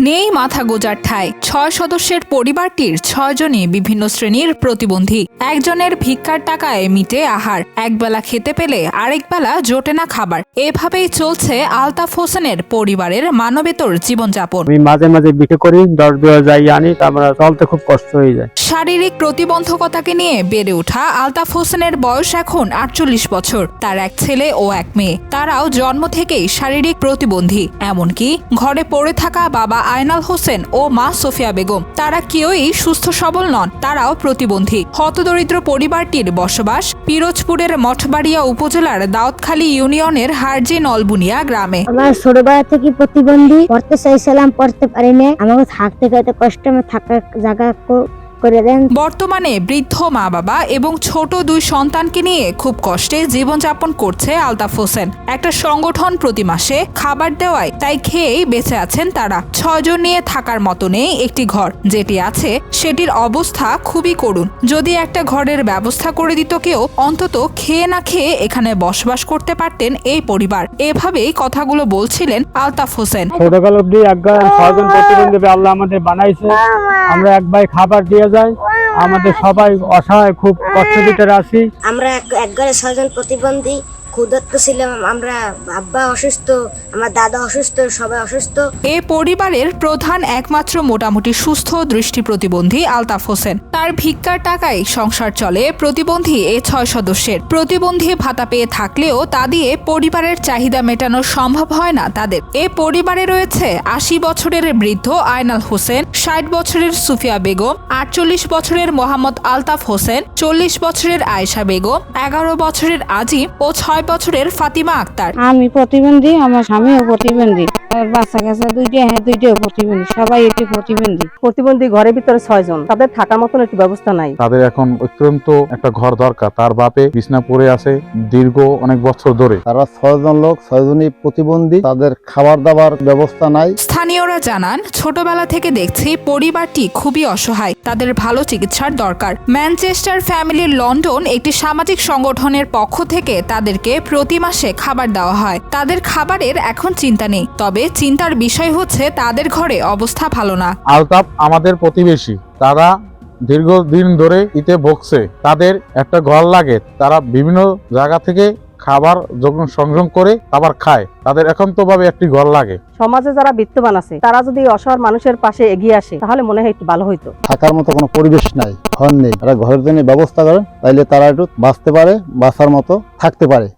নেই মাথা গোজার ঠায় ছয় সদস্যের পরিবারটির ছয়জনই বিভিন্ন শ্রেণির প্রতিবন্ধী। একজনের ভিক্ষার টাকায় মিটে আহার। একবেলা খেতে পেলে আরেক বেলা জোটে না খাবার। এভাবেই চলছে আলতাফ হোসেনের পরিবারের মানবেতর জীবনযাপন। আমি মাঝে মাঝে বিক্রি করি দশ বিঘা যাই আনি তারপরে চলতে খুব কষ্ট হয়ে যায়। শারীরিক প্রতিবন্ধকতাকে নিয়ে বেড়ে ওঠা আলতাফ হোসেনের বয়স এখন আটচল্লিশ বছর। তার এক ছেলে ও এক মেয়ে। তারাও জন্ম থেকেই শারীরিক প্রতিবন্ধী। এমনকি ঘরে পড়ে থাকা বাবা আয়নাল হোসেন ও মা সোফিয়া বেগম তারা কেউই সুস্থ সবল নন তারাও প্রতিবন্ধী। হতদরিদ্র পরিবারটির বসবাস পিরোজপুরের মঠবাড়িয়া উপজেলার দাউদখালী ইউনিয়নের হারজি নলবুনিয়া গ্রামে। আমার ছোটবেলা থেকে প্রতিবন্ধী, পড়তে চাইছিলাম, পড়তে পারিনি। আমাকে থাকতে খাইতে কষ্ট, আমার থাকার জায়গা করে দেন। বর্তমানে বৃদ্ধ মা বাবা এবং ছোট দুই সন্তানকে নিয়ে খুব কষ্টে জীবনযাপন করছে আলতাফ হোসেন। একটা সংগঠন প্রতি মাসে খাবার দেওয়ায় তাই খেয়েই বেঁচে আছেন তারা। ছয়জন নিয়ে থাকার মতো নেই একটি ঘর যেটি আছে সেটির অবস্থা খুবই করুণ। যদি একটা ঘরের ব্যবস্থা করে দিত কেউ অন্তত খেয়ে না খেয়ে এখানে বসবাস করতে পারতেন এই পরিবার। এভাবেই কথাগুলো বলছিলেন আলতাফ হোসেন। ছোটকাল অব্দি একবার ছয়জন প্রতিবন্ধী আল্লাহ আমাদের বানাইছে। আমরা এক ভাই খাবার দিয়ে যাই আমাদের সবাই অসহায় খুব কষ্ট ভিতরে আছি আমরা একঘরে এক ঘরে ছয়জন প্রতিবন্ধী ক্ষুধার্ত ছিলাম, আমরা আব্বা অসুস্থ, আমার দাদা অসুস্থ, সবাই অসুস্থ। এ পরিবারের প্রধান একমাত্র মোটামুটি সুস্থ দৃষ্টি প্রতিবন্ধী আলতাফ হোসেন। তার ভিক্ষার টাকায় সংসার চলে প্রতিবন্ধী এ ছয় সদস্যের। প্রতিবন্ধী ভাতা পেয়ে থাকলেও তা দিয়ে পরিবারের চাহিদা মেটানো সম্ভব হয় না তাদের। এ পরিবারে রয়েছে আশি বছরের বৃদ্ধ আয়নাল হোসেন, ষাট বছরের সুফিয়া বেগম, আটচল্লিশ বছরের মোহাম্মদ আলতাফ হোসেন, চল্লিশ বছরের আয়েশা বেগম, এগারো বছরের আজিম ও ছয় বছরের ফাতিমা আক্তার। আমি প্রতিবন্ধী আমার স্বামীও প্রতিবন্ধী। বাচ্চা কাচ্চা দুইটা হ্যাঁ দুইটাও প্রতিবন্ধী সবাই এটি প্রতিবন্ধী। প্রতিবন্ধী ঘরের ভিতরে ছয়জন তাদের থাকার মতন একটি ব্যবস্থা নাই। তাদের এখন অত্যন্ত একটা ঘর দরকার তার বাপে বিছনা পড়ে আছে দীর্ঘ অনেক বছর ধরে। তারা ছয়জন লোক ছয়জনই প্রতিবন্ধী তাদের খাবার দাবার ব্যবস্থা নাই। স্থানীয়রা জানান ছোটবেলা থেকে দেখছি পরিবারটি খুবই অসহায় তাদের ভালো চিকিৎসার দরকার। ম্যানচেস্টার ফ্যামিলি লন্ডন একটি সামাজিক সংগঠনের পক্ষ থেকে তাদেরকে প্রতি মাসে খাবার দেওয়া হয়। তাদের খাবারের এখন চিন্তা নেই তবে চিন্তার বিষয় হচ্ছে তাদের ঘরে অবস্থা ভালো না। আলতাপ আমাদের প্রতিবেশী। তারা দীর্ঘদিন ধরে ইতে ভুগছে। তাদের একটা ঘর লাগে। তারা বিভিন্ন জায়গা থেকে খাবার যখন সংগ্রহ করে আবার খায়। তাদের একান্ত ভাবে একটি ঘর লাগে। সমাজে যারা বিত্তবান আছে তারা যদি অসহায় মানুষের পাশে এগিয়ে আসে তাহলে মনে হয় একটু ভালো হইতো। থাকার মতো কোনো পরিবেশ নাই ঘর নেই। তারা ঘরের জন্য ব্যবস্থা করেন তাইলে তারা একটু বাঁচতে পারে বাঁচার মতো থাকতে পারে।